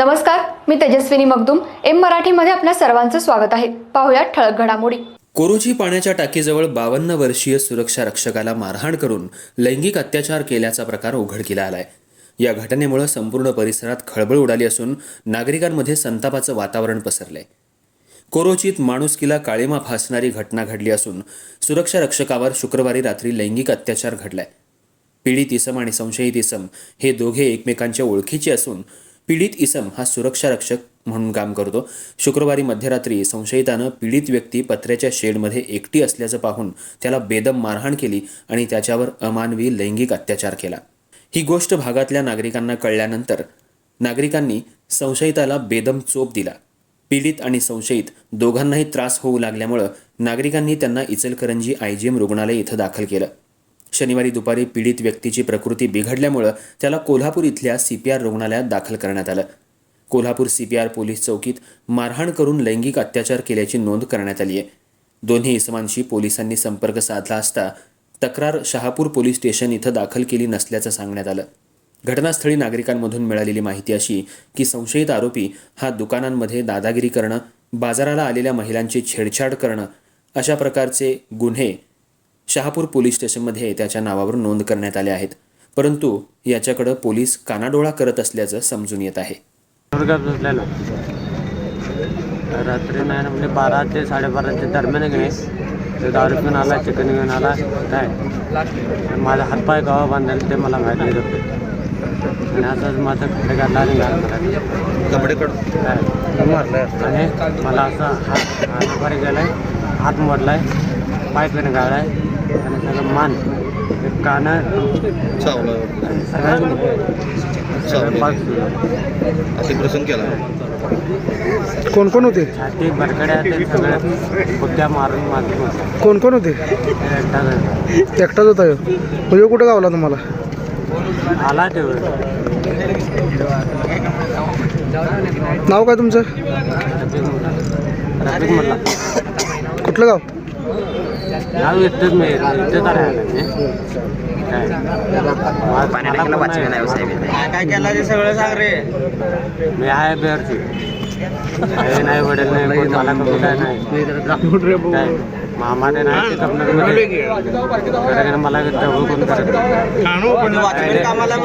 नमस्कार मी तेजस्विनी मगदुम. एम मराठीमध्ये आपल्या सर्वांचं स्वागत आहे. पाहुयात ठळक घडामोडी. कोरोची पाण्याच्या टाकीजवळ बावन्न वर्षीय सुरक्षा रक्षकाला मारहाण करून लैंगिक अत्याचार केल्याचा प्रकार उघडकीला आलाय. या घटनेमुळे संपूर्ण परिसरात खळबळ उडाली असून नागरिकांमध्ये संतापाचं वातावरण पसरलंय. कोरोचीत माणुसकीला काळीमा फासणारी घटना घडली असून सुरक्षा रक्षकावर शुक्रवारी रात्री लैंगिक अत्याचार घडलाय. पीडित इसम आणि संशयित इसम हे दोघे एकमेकांच्या ओळखीचे असून पीडित इसम हा सुरक्षा रक्षक म्हणून काम करतो. शुक्रवारी मध्यरात्री संशयितानं पीडित व्यक्ती पत्र्याच्या शेडमध्ये एकटी असल्याचं पाहून त्याला बेदम मारहाण केली आणि त्याच्यावर अमानवी लैंगिक अत्याचार केला. ही गोष्ट भागातल्या नागरिकांना कळल्यानंतर नागरिकांनी संशयिताला बेदम चोप दिला. पीडित आणि संशयित दोघांनाही त्रास होऊ लागल्यामुळं नागरिकांनी त्यांना इचलकरंजी आयजीएम रुग्णालय इथं दाखल केलं. शनिवारी दुपारी पीडित व्यक्तीची प्रकृती बिघडल्यामुळं त्याला कोल्हापूर इथल्या सीपीआर रुग्णालयात दाखल करण्यात आलं. कोल्हापूर सीपीआर पोलीस चौकीत मारहाण करून लैंगिक अत्याचार केल्याची नोंद करण्यात आली आहे दोन्ही इसमांशी पोलिसांनी संपर्क साधला असता तक्रार शहापूर पोलीस स्टेशन इथं दाखल केली नसल्याचं सांगण्यात आलं. घटनास्थळी नागरिकांमधून मिळालेली माहिती अशी की संशयित आरोपी हा दुकानांमध्ये दादागिरी करणं बाजाराला आलेल्या महिलांची छेडछाड करणं अशा प्रकारचे गुन्हे शहापूर पोलीस स्टेशनमध्ये त्याच्या नावावर नोंद करण्यात आले आहेत. परंतु याच्याकडं पोलीस कानाडोळा करत असल्याचं समजून येत आहे. रात्री नाही ना म्हणजे बारा ते साडेबाराच्या दरम्यान गे ते दारू घेऊन आला चिकन घेऊन आला काय? आणि माझा हातपाय गावा बांधेल ते मला माहीत नाही होते आणि असंच माझं कपडे काढला आणि घाल मला कपडे आणि मला असं हात हात दुपारी गेलाय हात मोडलाय पाय पण गाळलाय. आणि सगळं मान। कानं चावलं। सगळं सगळं पाय सुजलं. अतिप्रसंग केला। कोण कोण होते? छाती बरकड्या ते सगळं बुद्ध्या मारून मागे होत्या कोण कोण होते. एकटाच होता ह्यो. मग ह्यो कुठं गावला तुम्हाला? आला ते. नाव काय तुमचं? रफिक म्हणला. कुठलं गाव? नाव इथंच मी इथंच राहिला मी काय? मला पण नाही. काय केला ते सगळं सांग रे? मी आहे बेअरची नाही वडील नाही कोण मला काय नाही. मला जवळ कोण करत. कामाला